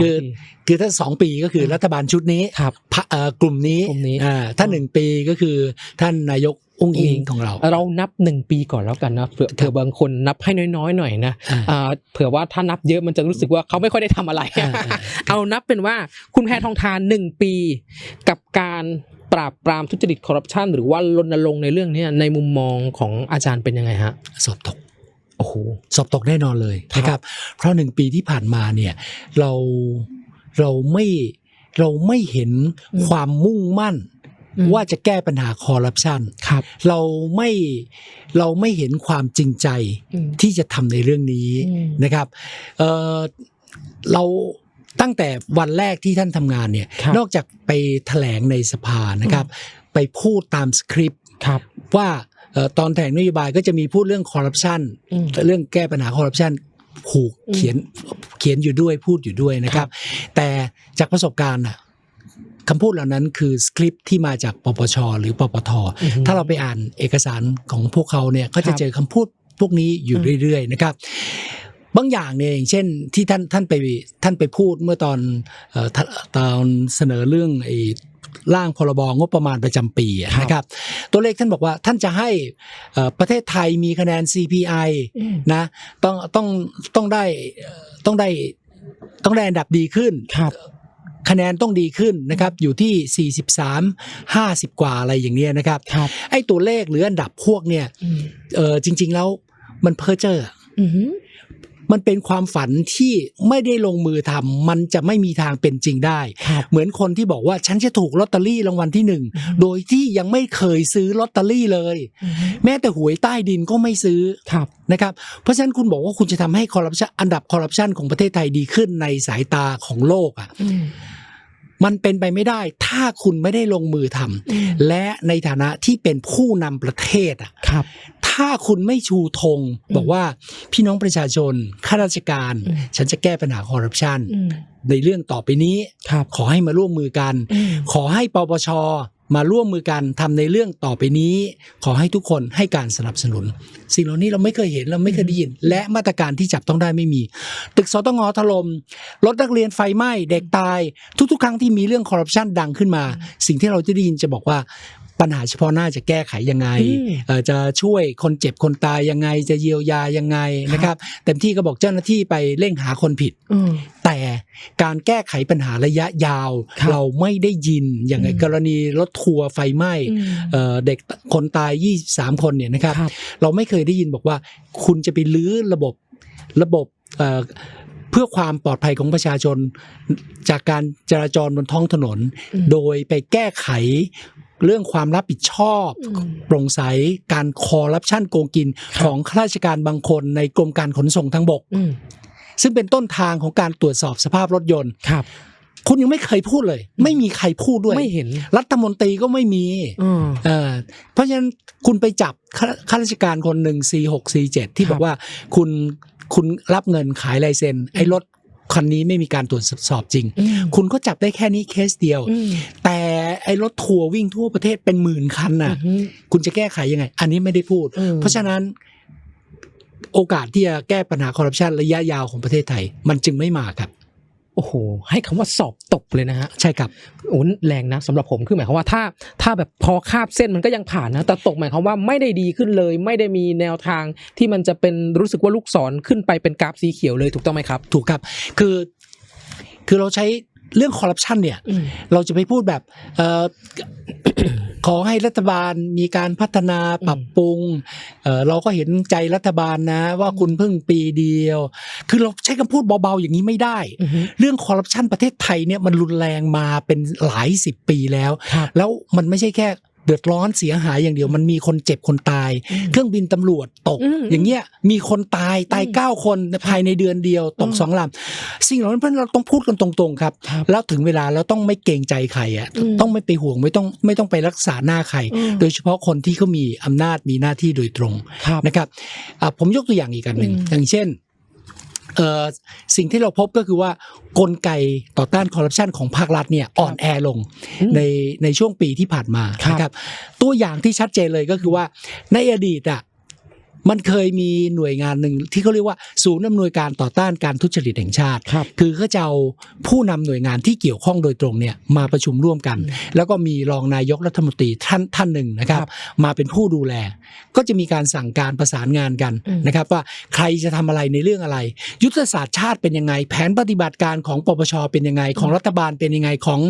คือคือถ้าสองปีก็คือรัฐบาลชุดนี้ครับพะเอ่อกลุ่มนี้กลุ่มนี้อ่าถ้าหนึ่งปีก็คือท่านนายกอุ้งอิงของเรา เรานับหนึ่งปีก่อนแล้วกันนะเผื่อเผื่อบางคนนับให้น้อยๆหน่อยนะอ่าอ่าเผื่อว่าถ้านับเยอะมันจะรู้สึกว่าเขาไม่ค่อยได้ทำอะไรอ่าอ่าเอานับเป็นว่าคุณแพทองทานหนึ่งปีกับการปราบปรามทุจริตคอร์รัปชันหรือว่ารณรงค์ในเรื่องเนี้ยในมุมมองของอาจารย์เป็นยังไงฮะสอบตก โอ้โหสอบตกแน่นอนเลยครับนะครับ เพราะหนึ่งปีที่ผ่านมาเนี่ยเราเราไม่เราไม่เห็นความมุ่งมั่น ว่าจะแก้ปัญหาคอร์รัปชันครับเราไม่เราไม่เห็นความจริงใจอืมที่จะทำในเรื่องนี้อืมนะครับเอ่อเราตั้งแต่วันแรกที่ท่านทำงานเนี่ยครับนอกจากไปแถลงในสภานะครับ ไปพูดตามสคริปต์ครับว่าเอ่อ ตอนแถลงนโยบายก็จะมีพูดเรื่องคอร์รัปชันอืมเรื่องแก้ปัญหาคอร์รัปชันผูกอืมเขียนเขียนอยู่ด้วยพูดอยู่ด้วยนะครับ แต่จากประสบการณ์น่ะคำพูดเหล่านั้นคือสคริปต์ที่มาจากปปช หรือปปทอือฮึถ้าเราไปอ่านเอกสารของพวกเขาเนี่ยก็ครัจะบเจอคำพูดพวกนี้อยู่อืมเรื่อยๆนะครับบางอย่างเนี่ยอย่างเช่นที่ท่านท่านไปท่านไปพูดเมื่อตอนเอ่อท่านตอนเสนอเรื่องไอ้ร่างพรบงบประมาณประจำปีอะครับนะครับ ตัวเลขท่านบอกว่าท่านจะให้เอ่อประเทศไทยมีคะแนน CPI อืมนะต้องต้องต้องได้เอ่อต้องได้ต้องได้อันดับดีขึ้นครับคะแนนต้องดีขึ้นนะครับอยู่ที่ 43 50 กว่าอะไรอย่างเนี้ยนะครับครับไอ้ตัวเลขหรืออันดับพวกเนี่ยอืมเออจริง ๆ แล้วมันเพ้อเจ้ออือหือ มันเป็นความฝันที่ไม่ได้ลงมือทำมันจะไม่มีทางเป็นจริงได้ครับเหมือนคนที่บอกว่าฉันจะถูกลอตเตอรี่รางวัลที่หนึ่งอือฮึโดยที่ยังไม่เคยซื้อลอตเตอรี่เลยอือหือแม้แต่หวยใต้ดินก็ไม่ซื้อครับนะครับเพราะฉะนั้นคุณบอกว่าคุณจะทำให้คอร์รัปชันอันดับคอร์รัปชันของประเทศไทยดีขึ้นในสายตาของโลกอะอื มมันเป็นไปไม่ได้ ถ้าคุณไม่ได้ลงมือทำอืมและในฐานะที่เป็นผู้นำประเทศอะครับถ้าคุณไม่ชูธงอืมบอกว่าพี่น้องประชาชนข้าราชการอืมฉันจะแก้ปัญหาคอร์รัปชันอืมในเรื่องต่อไปนี้ครับขอให้มาร่วมมือกันอืมขอให้ปปชมาร่วมมือกันทำในเรื่องต่อไปนี้ ขอให้ทุกคนให้การสนับสนุน สิ่งเหล่านี้เราไม่เคยเห็นเราไม่เคยได้ยิน และมาตรการที่จับต้องได้ไม่มี ตึกสตงถล่มรถนักเรียนไฟไหม้เด็กตาย ทุกๆ ครั้งที่มีเรื่องคอร์รัปชันดังขึ้นมา สิ่งที่เราจะได้ยินจะบอกว่าปัญหาเฉพาะหน้าจะแก้ไขยังไงอืมเอ่อจะช่วยคนเจ็บคนตายยังไง จะเยียวยายังไงนะครับเต็มที่ก็บอกเจ้าหน้าที่ไปเร่งหาคนผิดอืมแต่การแก้ไขปัญหาระยะยาวครับเราไม่ได้ยินอย่างอืมกรณีรถทัวร์ไฟไหม้อืมเอ่อเด็กคนตาย 23 คนเนี่ยนะครับครับเราไม่เคยได้ยินบอกว่า คุณจะไปลื้อระบบระบบเอ่อเพื่อความปลอดภัยของประชาชน จากการจราจรบนท้องถนนอืมโดยไปแก้ไขเรื่องความรับผิดชอบอืมโปร่งใสการคอร์รัปชันโกงกินครับของข้าราชการบางคนในกรมการขนส่งทางบกอืมซึ่งเป็นต้นทางของการตรวจสอบสภาพรถยนต์ ครับคุณยังไม่เคยพูดเลย ไม่มีใครพูดด้วยไม่เห็น รัฐมนตรีก็ไม่มีอืมเออเพราะฉะนั้นคุณไปจับข้าข้าราชการคนหนึ่ง C6 C7 ที่ครับบอกว่าคุณคุณรับเงินขายลายเซ็นไอ้รถคันนี้ไม่มีการตรวจสอบจริงอืมคุณก็จับได้แค่นี้เคสเดียวอืมแต่ไอ้รถทัวร์วิ่งทั่วประเทศเป็นหมื่นคันน่ะอืมคุณจะแก้ไขยังไง อันนี้ไม่ได้พูดอืมเพราะฉะนั้นโอกาสที่จะแก้ปัญหาคอร์รัปชันระยะยาวของประเทศไทย มันจึงไม่มาครับ โอ้โห ให้คำว่าสอบตกเลยนะฮะ ใช่ครับโอ้แรงนะสำหรับผมคือหมายความว่าถ้าถ้าแบบพอคาบเส้นมันก็ยังผ่านนะ แต่ตกหมายความว่าไม่ได้ดีขึ้นเลย ไม่ได้มีแนวทางที่มันจะเป็นรู้สึกว่าลูกศรขึ้นไปเป็นกราฟสีเขียวเลยถูกต้องไหมครับ ถูกครับ คือ คือเราใช้ เรื่องคอร์รัปชันเนี่ยอืมเราจะไปพูดแบบเออขอให้รัฐบาลมีการพัฒนาปรับปรุงเอ่อเราก็เห็นใจรัฐบาลนะ ว่าคุณเพิ่งปีเดียว คือเราใช้คำพูดเบาๆอย่างนี้ไม่ได้อือฮึเรื่องคอร์รัปชันประเทศไทยเนี่ยมันรุนแรงมาเป็นหลายสิบปีแล้วครับแล้วมันไม่ใช่แค่ เดือดร้อนเสียหายอย่างเดียวมันมีคนเจ็บคนตายอืมเครื่องบินตำรวจตกอืมอย่างเงี้ยมีคนตายตายอืมเก้าคนภายในเดือนเดียวตกอืมสองลำสิ่งเหล่านั้นเพราะฉะนั้นเราต้องพูดกันตรงๆครับครับ แล้วถึงเวลาเราต้องไม่เกรงใจใครอะอืมต้องไม่ไปห่วงไม่ต้องไม่ต้องไปรักษาหน้าใครอืมโดยเฉพาะคนที่เขามีอำนาจมีหน้าที่โดยตรงครับนะครับอะผมยกตัวอย่างอีกอันหนึ่งอืมอย่างเช่นเอ่อ สิ่งที่เราพบก็คือว่ากลไกต่อต้านคอร์รัปชันของภาครัฐเนี่ยอ่อนแอลงอืมในในช่วงปีที่ผ่านมาครับนะครับตัวอย่างที่ชัดเจนเลยก็คือว่าในอดีตอะ มันเคยมีหน่วยงานหนึ่งที่เขาเรียกว่าศูนย์อำนวยการต่อต้านการทุจริตแห่งชาติครับคือเขาจะเอาผู้นำหน่วยงานที่เกี่ยวข้องโดยตรงเนี่ยมาประชุมร่วมกัน แล้วก็มีรองนายกรัฐมนตรีท่านท่านหนึ่งนะครับครับมาเป็นผู้ดูแล ก็จะมีการสั่งการประสานงานกันอืมนะครับ ว่าใครจะทำอะไรในเรื่องอะไร ยุทธศาสตร์ชาติเป็นยังไง แผนปฏิบัติการของปปชเป็นยังไงของรัฐบาลเป็นยังไงของ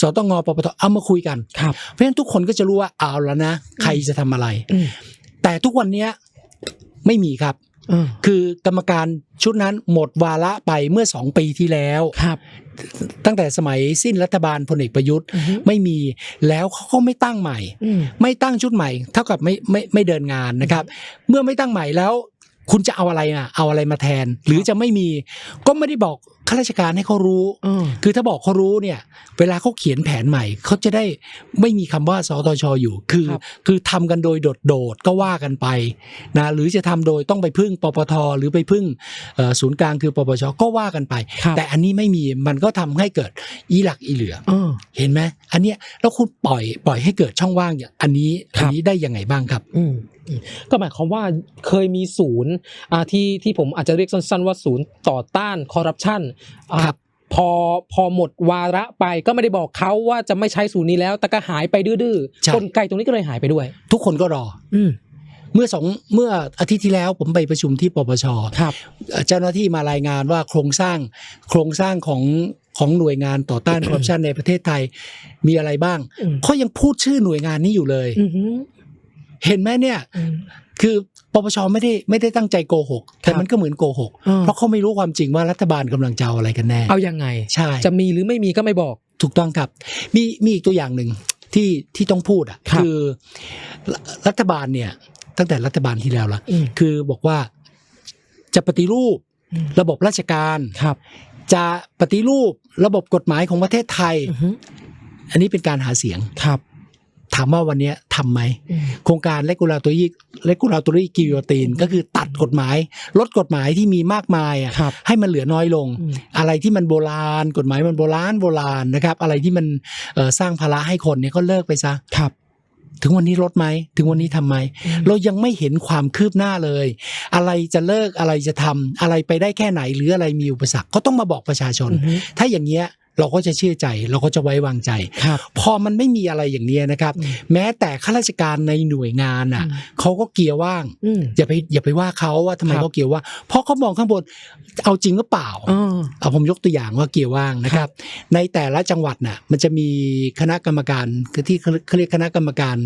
สตงปปทเอามาคุยกันครับเพราะฉะนั้นทุกคนก็จะรู้ว่าเอาแล้วนะ ใครจะทำอะไรอืมแต่ทุกวันเนี้ย ไม่มีครับเออคือกรรมการชุดนั้นหมดวาระไปเมื่อสองปีที่แล้วครับ ตั้งแต่สมัยสิ้นรัฐบาลพลเอกประยุทธ์อือฮึไม่มีแล้วเขาก็ไม่ตั้งใหม่อืมไม่ตั้งชุดใหม่ เท่ากับไม่ไม่ไม่เดินงานนะครับ เมื่อไม่ตั้งใหม่แล้ว คุณจะเอาอะไรอะ เอาอะไรมาแทน หรือจะไม่มีก็ไม่ได้บอกข้าราชการให้เขารู้เออคือถ้าบอกเขารู้เนี่ย เวลาเขาเขียนแผนใหม่เขาจะได้ไม่มีคำว่าสตชอยู่ คือครับคือทำกันโดยโดดๆก็ว่ากันไปนะหรือจะทำโดยต้องไปพึ่งปปทหรือไปพึ่งเอ่อศูนย์กลางคือปปชก็ว่ากันไปครับแต่อันนี้ไม่มีมันก็ทำให้เกิดอีหลักอีเหลือเออเห็นไหมอันเนี้ยแล้วคุณปล่อยปล่อยให้เกิดช่องว่างอย่างอันนี้ครัอันบนี้ได้ยังไงบ้างครับ อืมอืม ก็หมายความว่าเคยมีศูนย์อ่าที่ที่ผมอาจจะเรียกสั้น ๆ ว่าศูนย์ต่อต้านคอร์รัปชันอ่าครับพอพอหมดวาระไปก็ไม่ได้บอกเขาว่าจะไม่ใช้ศูนย์นี้แล้ว แต่ก็หายไปดื้อใช่ๆกลไกตรงนี้ก็เลยหายไปด้วย ทุกคนก็รอ อืมเมื่อสองเมื่ออาทิตย์ที่แล้วผมไปประชุมที่ปปชครับเอ่อเจ้าหน้าที่มารายงานว่าโครงสร้างโครงสร้างของของหน่วยงานต่อต้านคอร์รัปชันในประเทศไทยมีอะไรบ้างอืมเขายังพูดชื่อหน่วยงานนี้อยู่เลยอือหือ เห็นไหมเนี่ยอืมคือปปชไม่ได้ไม่ได้ตั้งใจโกหก แต่ครับมันก็เหมือนโกหกเออเพราะเขาไม่รู้ความจริงว่ารัฐบาลกำลังจะเอาอะไรกันแน่ เอายังไง ใช่ จะมีหรือไม่มีก็ไม่บอก ถูกต้องครับ มีมีอีกตัวอย่างหนึ่งที่ที่ต้องพูดอะครับคือรัรัฐบาลเนี่ย ตั้งแต่รัฐบาลที่แล้วละอืมคือบอกว่าจะปฏิรูปอืมระบบราชการครับ จะปฏิรูประบบกฎหมายของประเทศไทยอือหืออันนี้เป็นการหาเสียงครับ ถามว่าวันเนี้ยทำไหมอืมโครงการ regulatory regulatory guillotine ก็คือตัดกฎหมาย ลดกฎหมายที่มีมากมายอะครับให้มันเหลือน้อยลงอืมอะไรที่มันโบราณ กฎหมายมันโบราณโบราณนะครับ อะไรที่มันเอ่อสร้างภาระให้คนเนี่ยก็เลิกไปซะครับถึงวันนี้ลดไหมถึงวันนี้ทำไหมอืมเรายังไม่เห็นความคืบหน้าเลย อะไรจะเลิกอะไรจะทำอะไรไปได้แค่ไหนหรืออะไรมีอุปสรรคก็ต้องมาบอกประชาชนอือหือถ้าอย่างเงี้ย เราก็จะเชื่อใจเราก็จะไว้วางใจครับพอมันไม่มีอะไรอย่างเนี้ยนะครับอืมแม้แต่ข้าราชการในหน่วยงานอะอืมเขาก็เกียร์ว่างอืมอย่าไปอย่าไปว่าเขาว่าทำไมครับเขาเกียร์ว่างเพราะเขามองข้างบนเอาจริงหรือเปล่าเออเอาผมยกตัวอย่างว่าเกียร์ว่างนะครับ ในแต่ละจังหวัดน่ะมันจะมีคณะกรรมการคือที่เขาเขาเรียกคณะกรรมการ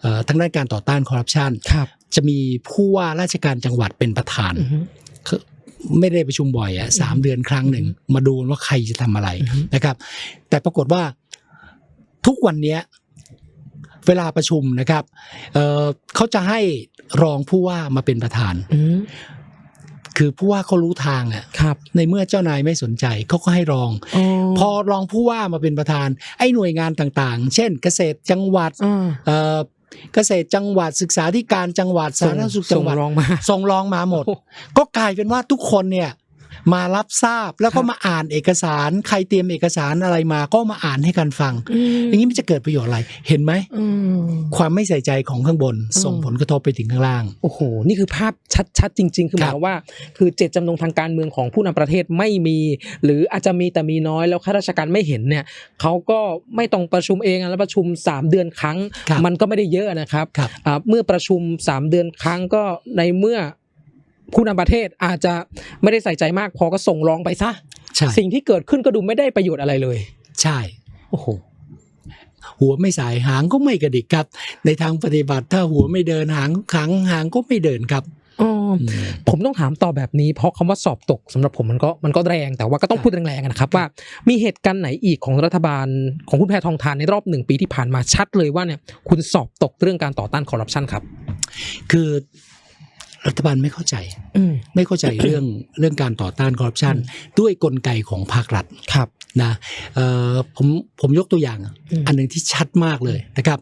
เอ่อทางด้านการต่อต้านคอร์รัปชันครับจะมีผู้ว่าราชการจังหวัดเป็นประธานอือหือคือ ไม่ได้ประชุมบ่อยอะสามเดือนครั้งหนึ่งมาดูว่าใครจะทำอะไรอือฮึนะครับ แต่ปรากฏว่าทุกวันเนี้ยเวลาประชุมนะครับเอ่อเขาจะให้รองผู้ว่ามาเป็นประธานอืมคือผู้ว่าเขารู้ทางอะครับ ในเมื่อเจ้านายไม่สนใจเขาก็ให้รองอ๋อพอรองผู้ว่ามาเป็นประธาน ไอ้หน่วยงานต่างๆ เช่น เกษตรจังหวัดอ่า เอ่อเกษตรจังหวัดศึกษาธิการจังหวัดสาธารณสุขจังหวัดส่รองมาส่งรองมาหมดโอ้ก็กลายเป็นว่าทุกคนเนี่ย มารับทราบแล้วก็ครับมาอ่านเอกสารใครเตรียมเอกสารอะไรมาก็มาอ่านให้กันฟัง อย่างนี้มันจะเกิดประโยชน์อะไรเห็นไหมอืมความไม่ใส่ใจของข้างบนอืมส่งผลกระทบไปถึงข้างล่างโอ้โหนี่คือภาพชัดๆจริง ๆ คือหคมารัยบความว่า คือเจตจำนงทางการเมืองของผู้นำประเทศไม่มี หรืออาจจะมีแต่มีน้อยแล้วข้าราชการไม่เห็นเนี่ยเขาก็ไม่ต้องประชุมเองอะแล้วประชุม 3 เดือนครั้งครับมันก็ไม่ได้เยอะนะครับครับอ่าเมื่อประชุม 3 เดือนครั้งก็ในเมื่อ ผู้นำประเทศอาจจะไม่ได้ใส่ใจมากพอก็ส่งรองไปซะใช่สิ่งที่เกิดขึ้นก็ดูไม่ได้ประโยชน์อะไรเลย ใช่โอ้โหหัวไม่สายหางก็ไม่กระดิกครับ ในทางปฏิบัติถ้าหัวไม่เดินหางขังหางก็ไม่เดินครับอ๋ออืมผมต้องถามต่อแบบนี้ เพราะคำว่าสอบตกสำหรับผมมันก็มันก็แรงแต่ว่าก็ต้องครับพูดแรงๆนะครับว่ามีเหตุการณ์ไหนอีกของรัฐบาลของคุณแพทองทานในรอบหนึ่งปีที่ผ่านมาชัดเลยว่าเนี่ยคุณสอบตกเรื่องการต่อต้านคอร์รัปชันครับ คือ รัฐบาลไม่เข้าใจอืมไม่เข้าใจเรื่องเรื่องการต่อต้านคอร์รัปชันอืมด้วยกลไกของภาครัฐครับนะเอ่อผมผมยกตัวอย่างอืมอันหนึ่งที่ชัดมากเลยนะครับ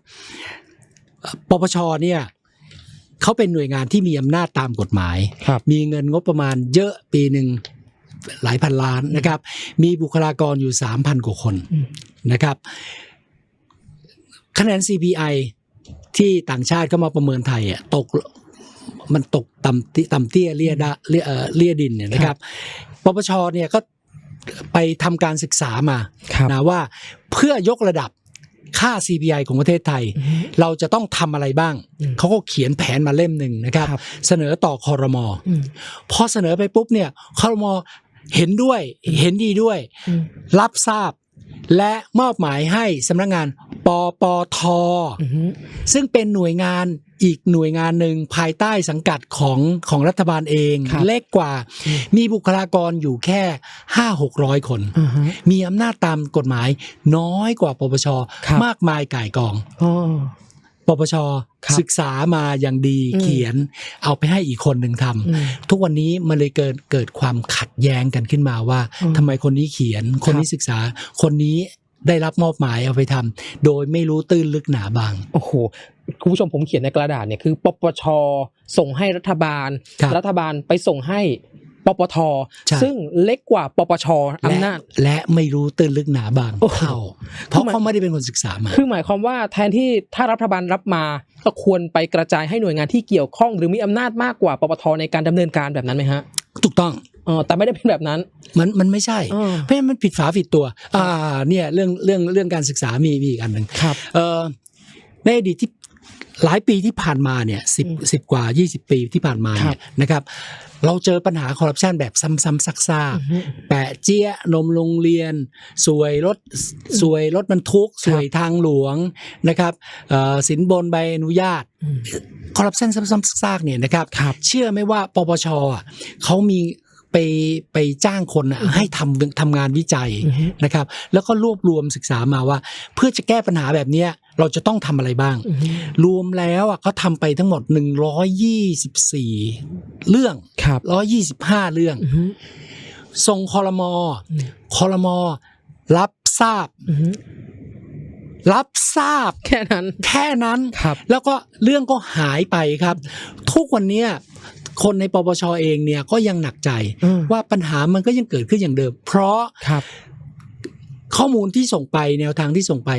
เอ่อปปชเนี่ยเขาเป็นหน่วยงานที่มีอำนาจตามกฎหมายครับมีเงินงบประมาณเยอะปีหนึ่งหลายพันล้านนะครับ มีบุคลากรอยู่สามพันกว่าคนอืมนะครับ คะแนน CPI ที่ต่างชาติเข้ามาประเมินไทยอะตก มันตกต่ำติต่ำเตี้ยเลี่ยดะเลี่ยเอ่อเลี่ยดินเนี่ยนะครับปปชเนี่ยก็ไปทำการศึกษามาครับนะว่าเพื่อยกระดับค่า CPI ของประเทศไทยอืมเราจะต้องทำอะไรบ้างอืมเขาก็เขียนแผนมาเล่มหนึ่งนะครับครับเสนอต่อคอรมออืมพอเสนอไปปุ๊บเนี่ยคอรมอเห็นด้วยเห็นดีด้วยอืมรับทราบและมอบหมายให้สำนักงานปปทอืมซึ่งเป็นหน่วยงาน อีกหน่วยงานหนึ่งภายใต้สังกัดของของรัฐบาลเองครับเล็กกว่าอืมมีบุคลากรอยู่แค่ห้าหกร้อยคนอ่าฮะมีอำนาจตามกฎหมายน้อยกว่าปปชครับมากมายก่ายกองอ๋อปปชครับศึกษามาอย่างดีอืมเขียน เอาไปให้อีกคนหนึ่งทำอืมทุกวันนี้มันเลยเกิดเกิดความขัดแย้งกันขึ้นมาว่าอืมทำไมคนนี้เขียน คนนี้ศึกษาคนนี้ ได้รับมอบหมายเอาไปทำโดยไม่รู้ตื้นลึกหนาบาง โอ้โหคุณผู้ชมผมเขียนในกระดาษเนี่ยคือปปชส่งให้รัฐบาลครับรัฐบาลไปส่งให้ปปทใช่ซึ่งเล็กกว่าปปชและอำนาจและไม่รู้ตื้นลึกหนาบางโอ้โหเท่าเพราะเขาไม่ได้เป็นคนศึกษามา คือหมายความว่าแทนที่ถ้ารัฐบาลรับมาก็ควรไปกระจายให้หน่วยงานที่เกี่ยวข้อง หรือมีอำนาจมากกว่าปปทในการดำเนินการแบบนั้นไหมฮะ ถูกต้องเออแต่ไม่ได้เป็นแบบนั้น มันมันไม่ใช่เออเพราะฉะนั้นมันผิดฝาผิดตัว อ่าเนี่ยเรื่องเรื่องเรื่องการศึกษามีมีอีกอันหนึ่งครับเอ่อในอดีตที่หลายปีที่ผ่านมาเนี่ยสิบอืมสิบกว่า 20 ปีที่ผ่านมาเนี่ยนะครับ เราเจอปัญหาคอร์รัปชันแบบซ้ำๆซักๆแปะเจี๊ยะนมโรงเรียน สวยรถสวยรถบรรทุก สวยทางหลวงนะครับเอ่อสินบนใบอนุญาตอืมคอร์รัปชันซ้ำๆซากๆเนี่ยนะครับครับ เชื่อไหมว่าปปชอะเขามี ไปไปจ้างคนอะให้ทำทำงานวิจัยอือฮึนะครับ แล้วก็รวบรวมศึกษามาว่า เพื่อจะแก้ปัญหาแบบเนี้ยเราจะต้องทำอะไรบ้างอืมรวมแล้วอะเขาทำไปทั้งหมด 124 เรื่องครับ125 เรื่องอืมส่งคอรมออืมคอรมอรับทราบอืมรับทราบแค่นั้น แค่นั้นครับ แล้วก็เรื่องก็หายไปครับ ทุกวันเนี้ย คนในปปชเองเนี่ยก็ยังหนักใจอืมว่าปัญหามันก็ยังเกิดขึ้นอย่างเดิม เพราะครับข้อมูลที่ส่งไปแนวทางที่ส่งไป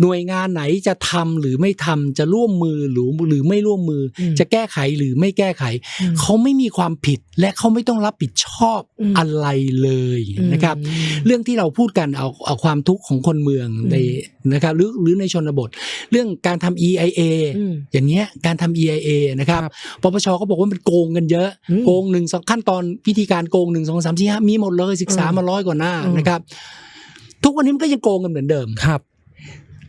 หน่วยงานไหนจะทำหรือไม่ทำจะร่วมมือหรือหรือไม่ร่วมมืออมจะแก้ไขหรือไม่แก้ไขอืมเขาไม่มีความผิดและเขาไม่ต้องรับผิดชอบอืมอะไรเลยนะครับอืมเรื่องที่เราพูดกันเอาเอาความทุกข์ของคนเมืองอืมในนะครับหรือหรือในชนบท เรื่องการทำ EIA อืมอย่างเงี้ยการทำ EIA นะครับครับปปชก็บอกว่ามันโกงกันเยอะอืมโกงหนึ่งสองขั้นตอนวิธีการโกงหนึ่งสองสามสี่ห้ามีหมดเลยศึกษาอืมมาร้อยกว่าหน้าอืมนะครับ ทุกวันนี้มันก็ยังโกงกันเหมือนเดิมครับ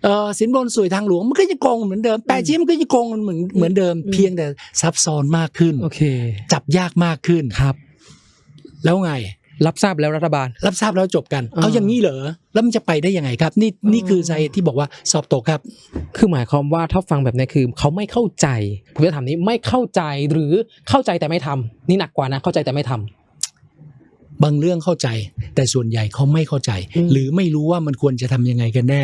เออสินบนสวยทางหลวงมันก็ยังโกงเหมือนเดิมแปดชี้มันก็ยังโกงกันเหมือนเหมือนเดิมอืมเพียงแต่ซับซ้อนมากขึ้นโอเค จับยากมากขึ้นครับ แล้วไง รับทราบแล้วรัฐบาล รับทราบแล้วจบกันอ่าเอาอย่างนี้เหรอแล้วมันจะไปได้ยังไงครับ นี่อ๋อนี่คือสาเหตุที่บอกว่าสอบตกครับ คือหมายความว่าถ้าฟังแบบนี้คือเขาไม่เข้าใจผมจะถามนี้ไม่เข้าใจหรือเข้าใจแต่ไม่ทำนี่หนักกว่านะเข้าใจแต่ไม่ทำ บางเรื่องเข้าใจ แต่ส่วนใหญ่เขาไม่เข้าใจอืมหรือไม่รู้ว่ามันควรจะทำยังไงกันแน่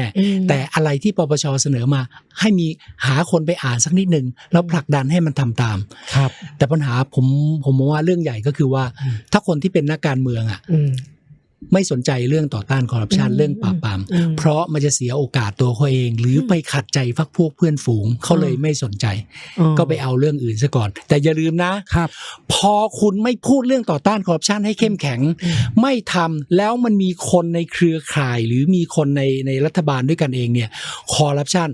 แต่อะไรที่ปปชเสนอมา ให้มีหาคนไปอ่านสักนิดหนึ่งแล้วผลักดันให้มันทำตามครับ แต่ปัญหาผมผมมองว่าเรื่องใหญ่ก็คือว่าอืมถ้าคนที่เป็นนักการเมืองอะอืม ไม่สนใจเรื่องต่อต้านคอร์รัปชันอืมเรื่องปราบปรามอืมเพราะมันจะเสียโอกาสตัวเขาเอง หรืออมไปขัดใจพักพวกเพื่อนฝูงเขาเลยอืมไม่สนใจอ๋อก็ไปเอาเรื่องอื่นซะก่อน แต่อย่าลืมนะครับ พอคุณไม่พูดเรื่องต่อต้านคอร์รัปชันให้เข้มแข็งอืมไม่ทำแล้วมันมีคนในเครือข่าย หรือมีคนในในรัฐบาลด้วยกันเองเนี่ยคอร์รัปชัน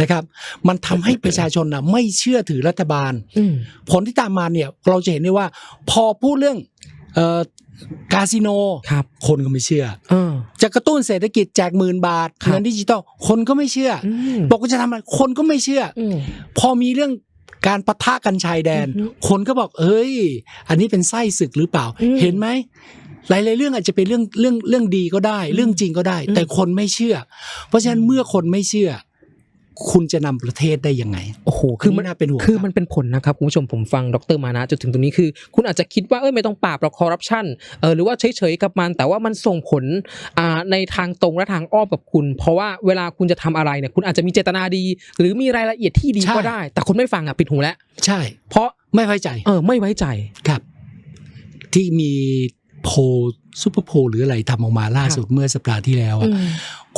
นะครับ มันทำให้ประชาชนนะไม่เชื่อถือรัฐบาลอืมผลที่ตามมาเนี่ยเราจะเห็นได้ว่า พอพูดเรื่องเอ่อ คาสิโนครับคนก็ไม่เชื่อเออจะกระตุ้นเศรษฐกิจแจกหมื่นบาทครับเงินดิจิตอลคนก็ไม่เชื่อออืมบอกว่าจะทำอะไรคนก็ไม่เชื่อออืมพอมีเรื่องการปะทะกันชายแดนอือฮึคนก็บอก เอ้ย อันนี้เป็นไส้ศึกหรือเปล่าอืมเห็นไหมหลายๆเรื่องอาจจะเป็นเรื่องเรื่องเรื่องดีก็ได้ เรื่องจริงก็ได้อืมแต่คนไม่เชื่อ เพราะฉะนั้นเมื่อคนไม่เชื่อ คุณจะนำประเทศได้ยังไงโอ้โหคือมันนนี้น่าเป็นห่วงคือรับมันเป็นผลนะครับคุณผู้ชมผมฟังดรมานะจนถึงตรงนี้คือ คุณอาจจะคิดว่าเอ้ยไม่ต้องปราบหรอกคอร์รัปชันเออหรือว่าเฉยๆกับมัน แต่ว่ามันส่งผลอ่าในทางตรงและทางอ้อมกับคุณ เพราะว่าเวลาคุณจะทำอะไรเนี่ยคุณอาจจะมีเจตนาดี หรือมีรายละเอียดที่ดีใช่ก็ได้ แต่คนไม่ฟังอะปิดหูแล้วใช่ เพราะไม่ไว้ใจ เออ ไม่ไว้ใจครับ ที่มี โพลซูเปอร์โพลหรืออะไรทำออกมาล่าสุดเมื่อสัปดาห์ที่แล้วอะอืม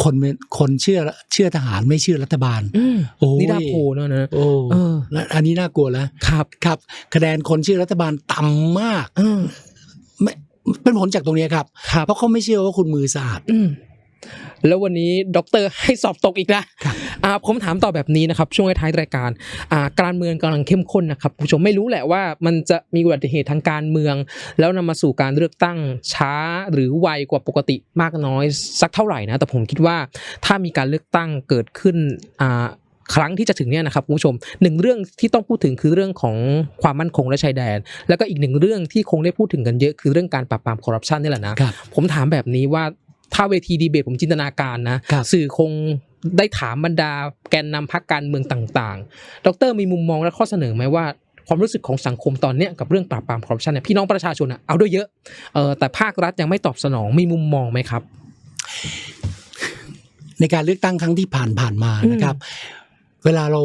คนเป็นคนเชื่อเชื่อทหารไม่เชื่อรัฐบาลอืมโอ้ยนิดาโพลเนอะนะโอ้เออแล้วอันนี้น่ากลัวแล้วครับครับคะแนนคนเชื่อรัฐบาลต่ำมากเออไม่เป็นผลจากตรงนี้ครับครับ เพราะเขาไม่เชื่อว่าคุณมือสะอาดอืม แล้ววันนี้ด็อกเตอร์ให้สอบตกอีกนะครับอ่าผมถามต่อแบบนี้นะครับ ช่วงท้ายรายการอ่าการเมืองกำลังเข้มข้นนะครับผู้ชมไม่รู้แหละว่ามันจะมีอุบัติเหตุทางการเมือง แล้วนำมาสู่การเลือกตั้งช้าหรือไวกว่าปกติมากน้อยสักเท่าไหร่นะแต่ผมคิดว่าถ้ามีการเลือกตั้งเกิดขึ้นอ่าครั้งที่จะถึงเนี่ยนะครับคุณผู้ชมหนึ่งเรื่องที่ต้องพูดถึงคือเรื่องของความมั่นคงและชายแดน แล้วก็อีกหนึ่งเรื่องที่คงได้พูดถึงกันเยอะคือเรื่องการปราบปรามคอร์รัปชันนี่แหละนะครับผมถามแบบนี้ว่า ถ้าเวทีดีเบตผมจินตนาการนะครับสื่อคงได้ถามบรรดาแกนนำพรรคการเมืองต่างๆ ดรมีมุมมองและข้อเสนอไหมว่าความรู้สึกของสังคมตอนเนี้ยกับเรื่องปราบปรามคอร์รัปชันเนี่ยพี่น้องประชาชนอะเอาด้วยเยอะเออแต่ภาครัฐยังไม่ตอบสนองมีมุมมองไหมครับ ในการเลือกตั้งครั้งที่ผ่านผ่านๆมานะครับ เวลาเรา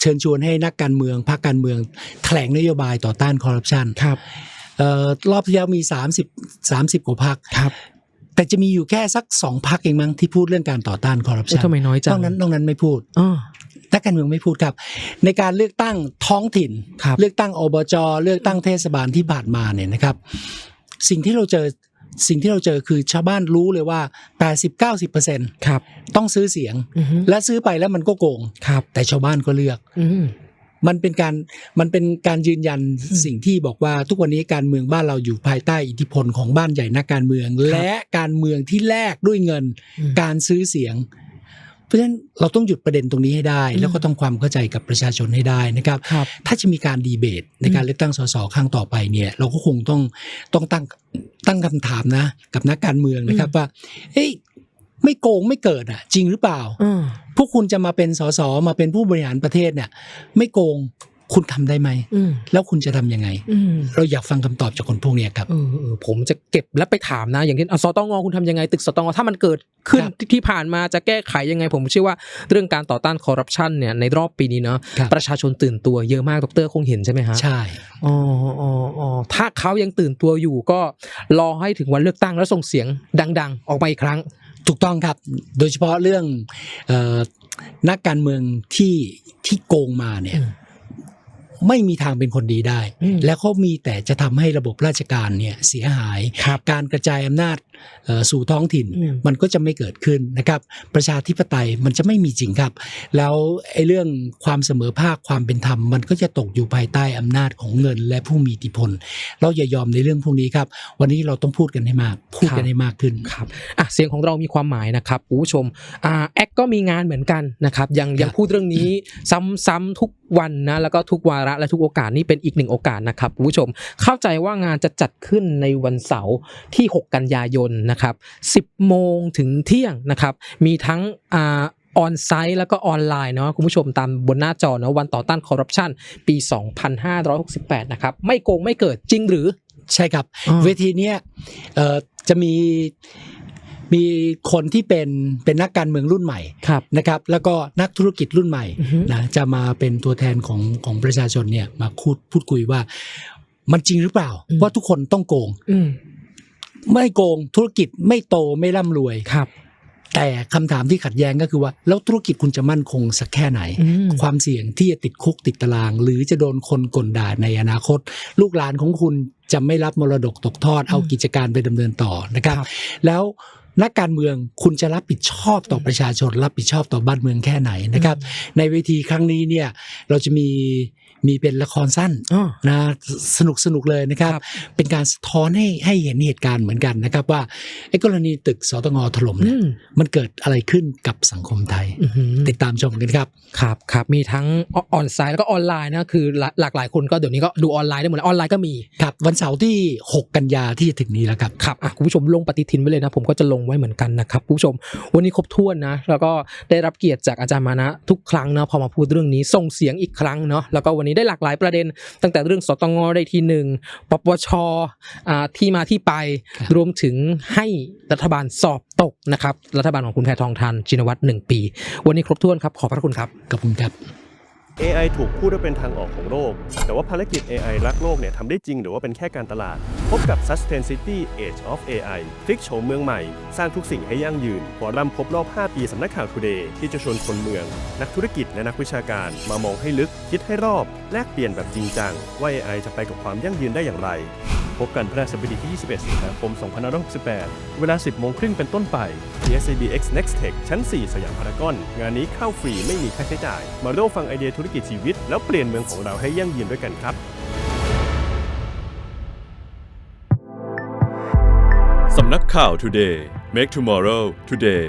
เชิญชวนให้นักการเมืองพรรคการเมืองแถลงนโยบายต่อต้านคอร์รัปชันครับเอ่อรอบที่แล้วมี 30 30 กว่าพรรคครับ แต่จะมีอยู่แค่สักสองพรรคเองมั้งที่พูดเรื่องการต่อต้านคอร์รัปเอ้ยชันทำไมน้อยจันองกนั้นนอกนั้นไม่พูดอ๋อนักการเมืองไม่พูดครับ ในการเลือกตั้งท้องถิ่นครับเลือกตั้งอบจเลือกตั้งเทศบาลที่ผ่านมาเนี่ยนะครับ สิ่งที่เราเจอสิ่งที่เราเจอคือชาวบ้านรู้เลยว่า 80-90%ครับต้องซื้อเสียงอือฮึและซื้อไปแล้วมันก็โกงครับแต่ชาวบ้านก็เลือกอื มมันเป็นการมันเป็นการยืนยันอืมสิ่งที่บอกว่าทุกวันนี้การเมืองบ้านเราอยู่ภายใต้อิทธิพลของบ้านใหญ่นักการเมือง และการเมืองที่แลกด้วยเงินอืมการซื้อเสียงเพราะฉะนั้นเราต้องหยุดประเด็นตรงนี้ให้ได้อืมแล้วก็ต้องความเข้าใจกับประชาชนให้ได้นะครับครับ ถ้าจะมีการดีเบตในการเลือกตั้งสสครั้งต่อไปเนี่ยเราก็คงต้องต้องตั้งตั้งคำถามนะกับนักการเมืองนะครับว่าเฮ้ย ไม่โกงไม่เกิดอะ จริงหรือเปล่าอืมพวกคุณจะมาเป็นสสมาเป็นผู้บริหารประเทศเนี่ย ไม่โกงคุณทำได้ไหมอืมแล้วคุณจะทำยังไงอืมเราอยากฟังคำตอบจากคนพวกเนี้ยครับเออเออผมจะเก็บแล้วไปถามนะ อย่างเช่นเอาสตงคุณทำยังไง ตึกสตงถ้ามันเกิดขึ้นครับที่ที่ผ่านมาจะแก้ไขยังไง ผมเชื่อว่าเรื่องการต่อต้านคอร์รัปชันเนี่ยในรอบปีนี้เนาะครับประชาชนตื่นตัวเยอะมากดรคงเห็นใช่ไหมฮะใช่อ๋ออ๋ออ๋อถ้าเขายังตื่นตัวอยู่ก็รอให้ถึงวันเลือกตั้งแล้วส่งเสียงดัง ๆ ออกมาอีกครั้ง ถูกต้องครับ โดยเฉพาะเรื่องเออนักการเมืองที่ที่โกงมาเนี่ยอืมไม่มีทางเป็นคนดีได้อืมแล้วเขามีแต่จะทำให้ระบบราชการเนี่ยเสียหายครับการกระจายอำนาจเอ่อ สู่ท้องถิ่นอืมมันก็จะไม่เกิดขึ้นนะครับ ประชาธิปไตยมันจะไม่มีจริงครับ แล้วไอ้เรื่องความเสมอภาคความเป็นธรรม มันก็จะตกอยู่ภายใต้อำนาจของเงินและผู้มีอิทธิพล เราอย่ายอมในเรื่องพวกนี้ครับ วันนี้เราต้องพูดกันให้มาก พูดกันให้มากขึ้นครับอะเสียงของเรามีความหมายนะครับคุณผู้ชมอ่าแอคก็มีงานเหมือนกันนะครับยังยังพูดเรื่องนี้ซ้ำๆทุกวันนะแล้วก็ทุกวาระและทุกโอกาสนี่เป็นอีกหนึ่งโอกาสนะครับคุณผู้ชมเข้าใจว่างานจะจัดขึ้นในวันเสาร์ที่ 6 กันยายนนะครับ 10 โมงถึงเที่ยงนะครับ มีทั้งอ่าออนไซต์แล้วก็ออนไลน์เนาะคุณผู้ชมตามบนหน้าจอเนาะวันต่อต้านคอร์รัปชันปี 2568 นะครับ ไม่โกงไม่เกิดจริงหรือใช่ครับอ่าเวทีเนี้ยเอ่อจะมีมีคนที่เป็นเป็นนักการเมืองรุ่นใหม่ครับนะครับ แล้วก็นักธุรกิจรุ่นใหม่อือฮึนะจะมาเป็นตัวแทนของของประชาชนเนี่ยมาพูดพูดคุยว่า มันจริงหรือเปล่าอืมว่าทุกคนต้องโกงอืม ไม่โกงธุรกิจไม่โตไม่ร่ำรวยครับ แต่คำถามที่ขัดแย้งก็คือว่า แล้วธุรกิจคุณจะมั่นคงสักแค่ไหนอืมความเสี่ยงที่จะติดคุกติดตาราง หรือจะโดนคนกลด่าในอนาคต ลูกหลานของคุณจะไม่รับมรดกตกทอดเอากิจการไปดำเนินต่อนะครับครับ แล้วนักการเมืองคุณจะรับผิดชอบต่อประชาชน รับผิดชอบต่อบ้านเมืองแค่ไหนนะครับ ในเวทีครั้งนี้เนี่ยเราจะมี มีเป็นละครสั้นอ๋อนะสนุกสนุกเลยนะครับครับ เป็นการสะท้อนให้ให้เห็นเหตุการณ์เหมือนกันนะครับ ว่าไอ้กรณีตึกสตงถล่มอืเนี่ยมมันเกิดอะไรขึ้นกับสังคมไทยอื้อหือติดตามชมกันครับครับครับมีทั้งออนไซต์แล้วก็ออนไลน์นะคือหลาหลากหลายคนก็เดี๋ยวนี้ก็ดูออนไลน์ได้หมดเลยออนไลน์ก็มีครับวันเสาร์ที่ 6 กันยาที่จะถึงนี้แล้วครับครับอะคุณผู้ชมลงปฏิทินไว้เลยนะ ผมก็จะลงไว้เหมือนกันนะครับคุณผู้ชม วันนี้ครบถ้วนนะ แล้วก็ได้รับเกียรติจากอาจารย์มานะทุกครั้งนะพอมาพูดเรื่องนี้ส่งเสียงอีกครั้งเนาะแล้วก็วันนี้ได้หลากหลายประเด็น ตั้งแต่เรื่องสตงได้ที่หนึ่งปปชอ่าที่มาที่ไปครับรวมถึงให้รัฐบาลสอบตกนะครับรัฐบาลของคุณแพทองทานชินวัตรหนึ่งปี วันนี้ครบถ้วนครับขอบพระคุณครับขอบคุณครับ AI ถูกพูดว่าเป็นทางออกของโลก แต่ว่าภารกิจ AI รักโลกเนี่ยทำได้จริงหรือว่าเป็นแค่การตลาด พบกับ Sustain City Age of AI พลิกโฉมเมืองใหม่ สร้างทุกสิ่งให้ยั่งยืนฟอรัมครบรอบ 5 ปีสำนักข่าว Today ที่จะชวนคนเมือง นักธุรกิจและนักวิชาการ มามองให้ลึก คิดให้รอบ แลกเปลี่ยนแบบจริงจัง ว่า AI จะไปกับความยั่งยืนได้อย่างไร พบกันพฤหัสบดีที่ 21 สิงหาคม 2568 เวลา 10 โมงครึ่งเป็นต้นไป ที่ SABX Next Tech ชั้น 4 สยามพารากอน งานนี้เข้าฟรีไม่มีค่าใช้จ่าย มาร่วมฟังไอเดียธุรกิจชีวิต แล้วเปลี่ยนเมืองของเราให้ยั่งยืนด้วยกันครับสำนักข่าว Today Make Tomorrow Today